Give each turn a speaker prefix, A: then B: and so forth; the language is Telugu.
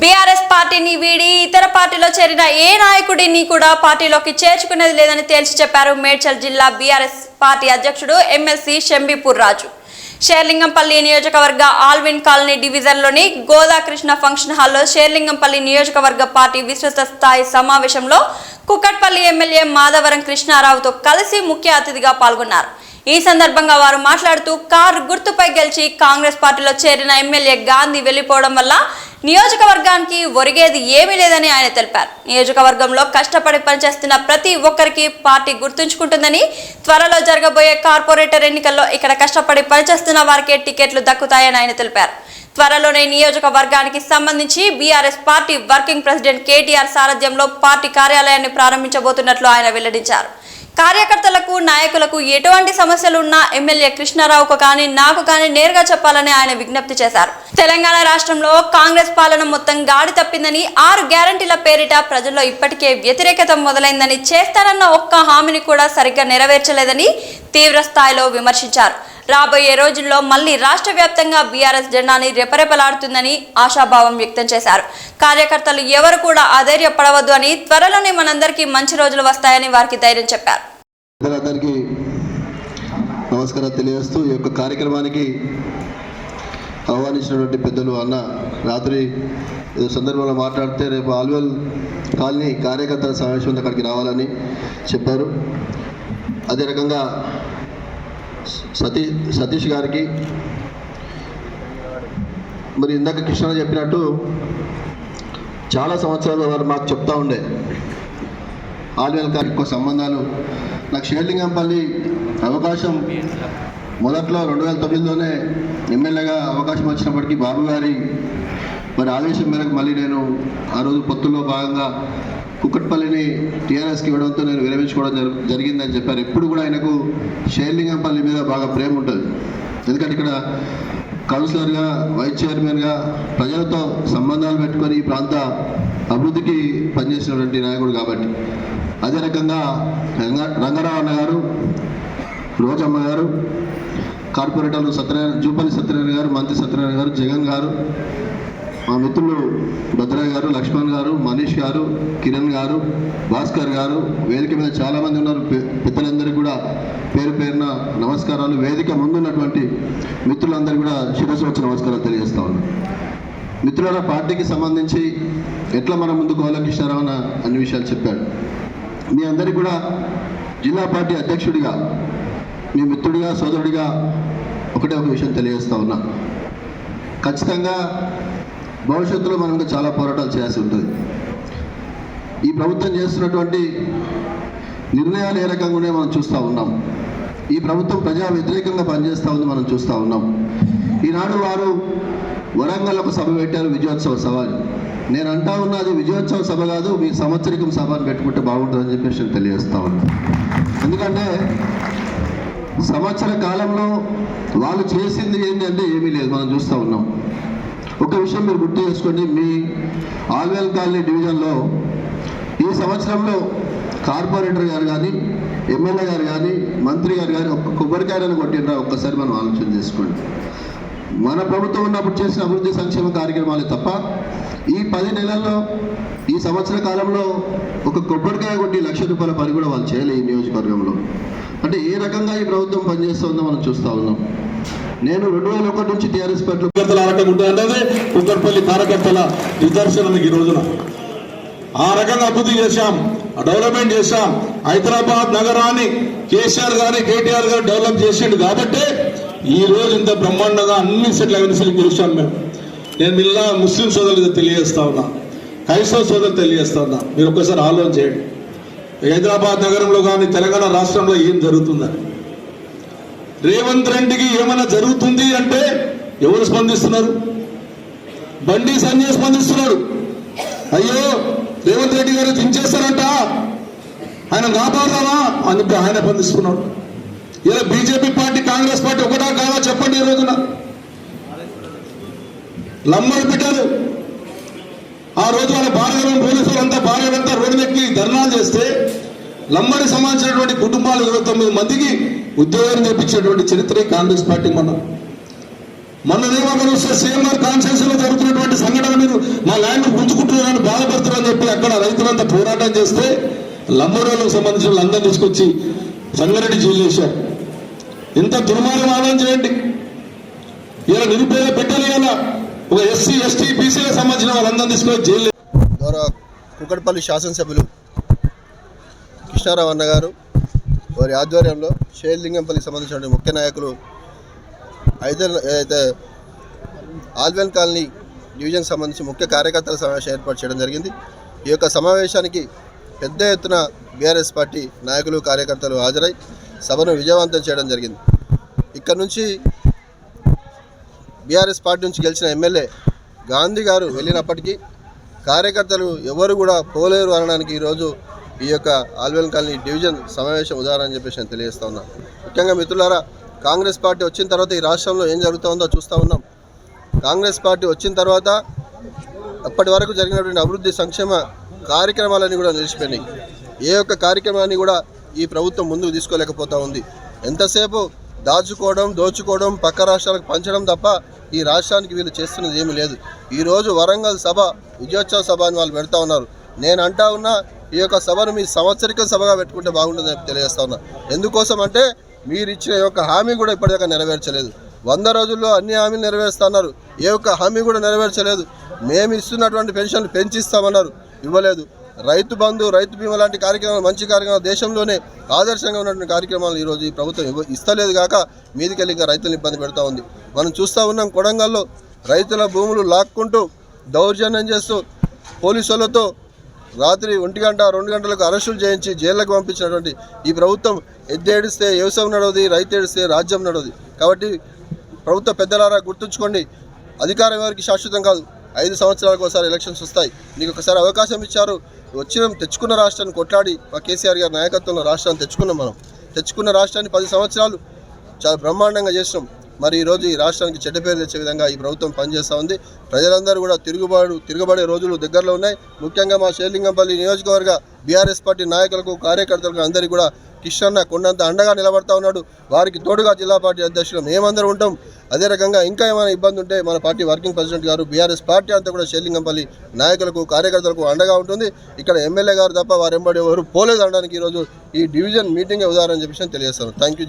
A: బీఆర్ఎస్ పార్టీని వీడి ఇతర పార్టీలో చేరిన ఏ నాయకుడిని కూడా పార్టీలోకి చేర్చుకునేది లేదని తేల్చి చెప్పారు మేడ్చల్ జిల్లా బీఆర్ఎస్ పార్టీ అధ్యక్షుడు ఎమ్మెల్సీ షంబీపూర్ రాజు. షేర్లింగంపల్లి నియోజకవర్గ ఆల్విన్ కాలనీ డివిజన్లోని గోదాకృష్ణ ఫంక్షన్ హాల్లో షేర్లింగంపల్లి నియోజకవర్గ పార్టీ విస్తృత స్థాయి సమావేశంలో కుక్కట్పల్లి ఎమ్మెల్యే మాధవరం కృష్ణారావుతో కలిసి ముఖ్య అతిథిగా పాల్గొన్నారు. ఈ సందర్భంగా వారు మాట్లాడుతూ కారు గుర్తుపై గెలిచి కాంగ్రెస్ పార్టీలో చేరిన ఎమ్మెల్యే గాంధీ వెళ్ళిపోవడం వల్ల నియోజకవర్గానికి ఒరిగేది ఏమీ లేదని ఆయన తెలిపారు. నియోజకవర్గంలో కష్టపడి పనిచేస్తున్న ప్రతి ఒక్కరికి పార్టీ గుర్తుంచుకుంటుందని త్వరలో జరగబోయే కార్పొరేటర్ ఎన్నికల్లో ఇక్కడ కష్టపడి పనిచేస్తున్న వారికే టికెట్లు దక్కుతాయని ఆయన తెలిపారు. త్వరలోనే నియోజకవర్గానికి సంబంధించి BRS party working president KTR సారథ్యంలో పార్టీ కార్యాలయాన్ని ప్రారంభించబోతున్నట్లు ఆయన వెల్లడించారు. కార్యకర్తలకు నాయకులకు ఎటువంటి సమస్యలు ఉన్నా ఎమ్మెల్యే కృష్ణారావుకు కానీ నాకు కానీ నేరుగా చెప్పాలని ఆయన విజ్ఞప్తి చేశారు. తెలంగాణ రాష్ట్రంలో కాంగ్రెస్ పాలన మొత్తం గాడి తప్పిందని ఆరు గ్యారంటీల పేరిట ప్రజల్లో ఇప్పటికే వ్యతిరేకత మొదలైందని చేస్తానన్న ఒక్క హామీని కూడా సరిగ్గా నెరవేర్చలేదని తీవ్ర స్థాయిలో విమర్శించారు. రాబోయే రోజుల్లో మళ్ళీ రాష్ట్ర వ్యాప్తంగా బీఆర్ఎస్ జెండాని రెపరెపలాడుతుందని ఆశాభావం వ్యక్తం చేశారు. కార్యకర్తలు ఎవరు కూడా అధైర్యపడవద్దు అని త్వరలోనే మనందరికీ మంచి రోజులు వస్తాయని వారికి ధైర్యం చెప్పారు.
B: నమస్కారం తెలియజేస్తూ ఈ యొక్క కార్యక్రమానికి ఆహ్వానించినటువంటి పెద్దలు అన్న రాత్రి ఏదో సందర్భంలో మాట్లాడితే రేపు ఆల్వెల్ కాలనీ కార్యకర్తల సమావేశం అక్కడికి రావాలని చెప్పారు. అదే రకంగా సతీ సతీష్ గారికి. మరి ఇందాక కృష్ణ చెప్పినట్టు చాలా సంవత్సరాలు వారు మాకు చెప్తా ఉండే. ఆల్వేల్ గారికి ఎక్కువ సంబంధాలు. నాకు షేర్లింగంపల్లి అవకాశం మొదట్లో రెండు వేల తొమ్మిదిలోనే ఎమ్మెల్యేగా అవకాశం వచ్చినప్పటికీ బాబు గారి మరి ఆదేశం మేరకు మళ్ళీ నేను ఆ రోజు పొత్తుల్లో భాగంగా కుక్కట్పల్లిని టీఆర్ఎస్కి ఇవ్వడంతో నేను విరమించుకోవడం జరిగిందని చెప్పారు. ఎప్పుడు కూడా ఆయనకు షేర్లింగంపల్లి మీద బాగా ప్రేమ ఉంటుంది. ఎందుకంటే ఇక్కడ కౌన్సిలర్గా వైస్ చైర్మన్గా ప్రజలతో సంబంధాలు పెట్టుకొని ఈ ప్రాంత అభివృద్ధికి పనిచేసినటువంటి నాయకుడు కాబట్టి. అదే రకంగా రంగ రంగారావు అన్న గారు రోజమ్మ గారు కార్పొరేటర్లు సత్యనారాయణ జూపల్లి సత్యనారాయణ గారు మంత్రి సత్యనారాయణ గారు జగన్ గారు మా మిత్రులు భద్రయ్య గారు లక్ష్మణ్ గారు మనీష్ గారు కిరణ్ గారు భాస్కర్ గారు వేదిక మీద చాలామంది ఉన్నారు. పెద్దలందరికీ కూడా పేరు పేరున నమస్కారాలు. వేదిక ముందున్నటువంటి మిత్రులందరికీ కూడా శిరస్సు వచ్చి నమస్కారాలు తెలియజేస్తా ఉన్నాను మిత్రుల పార్టీకి సంబంధించి ఎట్లా మనం ముందుకు ఆలోకిస్తారో అన్ని విషయాలు చెప్పాడు. మీ అందరికీ కూడా జిల్లా పార్టీ అధ్యక్షుడిగా మీ మిత్రుడిగా సోదరుడిగా ఒకటే ఒక విషయం తెలియజేస్తా ఉన్నా. ఖచ్చితంగా భవిష్యత్తులో మనం చాలా పోరాటాలు చేయాల్సి ఉంటుంది. ఈ ప్రభుత్వం చేస్తున్నటువంటి నిర్ణయాలు ఏ రకంగానే మనం చూస్తూ ఉన్నాం. ఈ ప్రభుత్వం ప్రజా వ్యతిరేకంగా పనిచేస్తూ ఉంది మనం చూస్తూ ఉన్నాం. ఈనాడు వారు వరంగల్ ఒక సభ పెట్టారు విజయోత్సవ సభ అని. నేను అంటా ఉన్నది విజయోత్సవ సభ కాదు మీ సంవత్సరికం సభ పెట్టుకుంటే బాగుంటుందని చెప్పేసి నేను తెలియజేస్తా ఉన్నాను ఎందుకంటే సంవత్సర కాలంలో వాళ్ళు చేసింది ఏంటి అంటే ఏమీ లేదు మనం చూస్తూ ఉన్నాం. ఒక విషయం మీరు గుర్తు చేసుకోండి. మీ ఆల్వేల్ కాలనీ డివిజన్లో ఈ సంవత్సరంలో కార్పొరేటర్ గారు కానీ ఎమ్మెల్యే గారు కానీ మంత్రి గారు కానీ ఒక్క కొబ్బరికాయలను కొట్టినరా ఒక్కసారి మనం ఆలోచన చేసుకోండి. మన ప్రభుత్వం ఉన్నప్పుడు చేసిన అభివృద్ధి సంక్షేమ కార్యక్రమాలు తప్ప ఈ పది నెలల్లో ఈ సంవత్సర కాలంలో ఒక కొబ్బరికాయ కొట్టి లక్ష రూపాయల పని కూడా వాళ్ళు చేయలేదు ఈ నియోజకవర్గంలో. అంటే ఏ రకంగా ఈ ప్రభుత్వం పనిచేస్తుందో మనం చూస్తూ ఉన్నాం. నేను రెండు వేల ఒకటి నుంచి టీఆర్ఎస్ పార్టీలో
C: కార్యకర్తల ఆటం ఉంటుంది కుక్కర్పల్లి కార్యకర్తల నిదర్శనం ఈ రోజున. ఆ రకంగా అభివృద్ధి చేశాం డెవలప్మెంట్ చేశాం. హైదరాబాద్ నగరాన్ని కేసీఆర్ గారి కేటీఆర్ గారు డెవలప్ చేసిండు కాబట్టి ఈ రోజు ఇంత బ్రహ్మాండంగా అన్ని సెటిల్ అవినీసీలు గెలిచాం మేము. నేను మిల్లా ముస్లిం సోదరులకు తెలియజేస్తా ఉన్నా. క్రైస్తవ సోదరులు తెలియజేస్తా ఉన్నా. మీరు ఒక్కసారి ఆలోచన చేయండి. హైదరాబాద్ నగరంలో కానీ తెలంగాణ రాష్ట్రంలో ఏం జరుగుతుందని. రేవంత్ రెడ్డికి ఏమైనా జరుగుతుంది అంటే ఎవరు స్పందిస్తున్నారు? బండి సంజయ్ స్పందిస్తున్నాడు. అయ్యో రేవంత్ రెడ్డి గారు దించేస్తారంట ఆయన కాపాడదామా అని చెప్పి ఆయన స్పందిస్తున్నాడు. ఇలా బీజేపీ పార్టీ కాంగ్రెస్ పార్టీ ఒకటా కాదా చెప్పండి ఈ రోజున? లంబడి పెట్టారు. ఆ రోజు వాళ్ళ భార్యలను పోలీసులు అంతా భార్యలంతా రోడ్డునెక్కి ధర్నాలు చేస్తే లంబడి సంబంధించినటువంటి కుటుంబాలు ఇరవై తొమ్మిది మందికి ఉద్యోగం తెప్పించేటువంటి చరిత్ర కాంగ్రెస్ పార్టీ మనం మొన్ననేమో మీరు వస్తే సీఎం గారు లో జరుగుతున్నటువంటి సంఘటన మీరు మా ల్యాండ్ చెప్పి అక్కడ రైతులంతా పోరాటం చేస్తే లంబరోలకు సంబంధించిన వాళ్ళందరినీ తీసుకొచ్చి సంగారెడ్డి జైలు చేశారు ఇంత దుర్మార్గం ఆదాయం చేయండి. ఇలా నిరుపేద బిడ్డలు ఇలా ఒక ఎస్సీ ఎస్టీ బీసీలకు సంబంధించిన వాళ్ళందరినీ తీసుకొని జైలు
B: గౌరవ కుకట్పల్లి శాసనసభ్యులు కృష్ణారావు అన్న గారు వారి ఆధ్వర్యంలో షేర్లింగంపల్లికి సంబంధించిన ముఖ్య నాయకులు అయితే అయితే ఆల్వెన్ కాలనీ డివిజన్కి సంబంధించి ముఖ్య కార్యకర్తల సమావేశం ఏర్పాటు చేయడం జరిగింది. ఈ యొక్క సమావేశానికి పెద్ద ఎత్తున బీఆర్ఎస్ పార్టీ నాయకులు కార్యకర్తలు హాజరై సభను విజయవంతం చేయడం జరిగింది. ఇక్కడ నుంచి బీఆర్ఎస్ పార్టీ నుంచి గెలిచిన ఎమ్మెల్యే గాంధీ గారు వెళ్ళినప్పటికీ కార్యకర్తలు ఎవరు కూడా పోలేరు అనడానికి ఈరోజు ఈ యొక్క ఆల్వెల్ కాలనీ డివిజన్ సమావేశం ఉదాహరణ చెప్పేసి నేను తెలియజేస్తా ఉన్నా. ముఖ్యంగా మిత్రులారా కాంగ్రెస్ పార్టీ వచ్చిన తర్వాత ఈ రాష్ట్రంలో ఏం జరుగుతుందో చూస్తూ ఉన్నాం. కాంగ్రెస్ పార్టీ వచ్చిన తర్వాత అప్పటి వరకు జరిగినటువంటి అభివృద్ధి సంక్షేమ కార్యక్రమాలన్నీ కూడా నిలిచిపోయినాయి. ఏ ఒక్క కార్యక్రమాన్ని కూడా ఈ ప్రభుత్వం ముందుకు తీసుకోలేకపోతూ ఉంది. ఎంతసేపు దాచుకోవడం దోచుకోవడం పక్క రాష్ట్రాలకు పంచడం తప్ప ఈ రాష్ట్రానికి వీళ్ళు చేస్తున్నది ఏమీ లేదు. ఈరోజు వరంగల్ సభ విజయోత్సవ సభ అని వాళ్ళు పెడతా ఉన్నారు. నేను అంటా ఉన్నా ఈ యొక్క సభను మీ సంవత్సరిక సభగా పెట్టుకుంటే బాగుంటుందని చెప్పి తెలియజేస్తా ఉన్నా. ఎందుకోసం అంటే మీరు ఇచ్చిన యొక్క హామీ కూడా ఇప్పటిదాకా నెరవేర్చలేదు. వంద రోజుల్లో అన్ని హామీలు నెరవేరుస్తున్నారు. ఏ ఒక్క హామీ కూడా నెరవేర్చలేదు. మేము ఇస్తున్నటువంటి పెన్షన్లు పెంచిస్తామన్నారు. ఇవ్వలేదు. రైతు బంధు రైతు బీమా లాంటి కార్యక్రమాలు మంచి కార్యక్రమాలు దేశంలోనే ఆదర్శంగా ఉన్నటువంటి కార్యక్రమాలు ఈరోజు ఈ ప్రభుత్వం ఇవ్వ ఇస్తలేదు కాక మీదికెళ్ళి ఇంకా రైతులను ఇబ్బంది పెడతా ఉంది. మనం చూస్తూ ఉన్నాం కొడంగల్లో రైతుల భూములు లాక్కుంటూ దౌర్జన్యం చేస్తూ పోలీసులతో రాత్రి ఒంటి గంట రెండు గంటలకు అరెస్టులు చేయించి జైళ్ళకు పంపించినటువంటి ఈ ప్రభుత్వం ఎద్దేడిస్తే వ్యవసాయం నడవది రైతు ఏడిస్తే రాజ్యం నడవది. కాబట్టి ప్రభుత్వ పెద్దలారా గుర్తుంచుకోండి అధికారం ఎవరికి శాశ్వతం కాదు. ఐదు సంవత్సరాలకు ఒకసారి ఎలక్షన్స్ వస్తాయి. నీకు ఒకసారి అవకాశం ఇచ్చారు. వచ్చిన తెచ్చుకున్న రాష్ట్రాన్ని కొట్లాడి మా కేసీఆర్ గారి నాయకత్వంలో రాష్ట్రాన్ని తెచ్చుకున్నాం మనం. తెచ్చుకున్న రాష్ట్రాన్ని పది సంవత్సరాలు చాలా బ్రహ్మాండంగా చేసినాం. మరి ఈరోజు ఈ రాష్ట్రానికి చెడ్డ పేరు తెచ్చే విధంగా ఈ ప్రభుత్వం పనిచేస్తూ ఉంది. ప్రజలందరూ కూడా తిరుగుబాటు తిరగబడే రోజులు దగ్గరలో ఉన్నాయి. ముఖ్యంగా మా షేర్లింగంపల్లి నియోజకవర్గ బీఆర్ఎస్ పార్టీ నాయకులకు కార్యకర్తలకు అందరికీ కూడా కిషన్ కొండంత అండగా నిలబడతా ఉన్నాడు. వారికి తోడుగా జిల్లా పార్టీ అధ్యక్షులు మేమందరూ ఉంటాం. అదే రకంగా ఇంకా ఏమైనా ఇబ్బంది ఉంటే మన పార్టీ వర్కింగ్ ప్రెసిడెంట్ గారు బీఆర్ఎస్ పార్టీ అంతా కూడా షేర్లింగంపల్లి నాయకులకు కార్యకర్తలకు అండగా ఉంటుంది. ఇక్కడ ఎమ్మెల్యే గారు తప్ప వారెంబడి ఎవరు పోలేదు అనడానికి ఈరోజు ఈ డివిజన్ మీటింగ్ ఉదాహరణ చెప్పేసి తెలియజేస్తాను. Thank you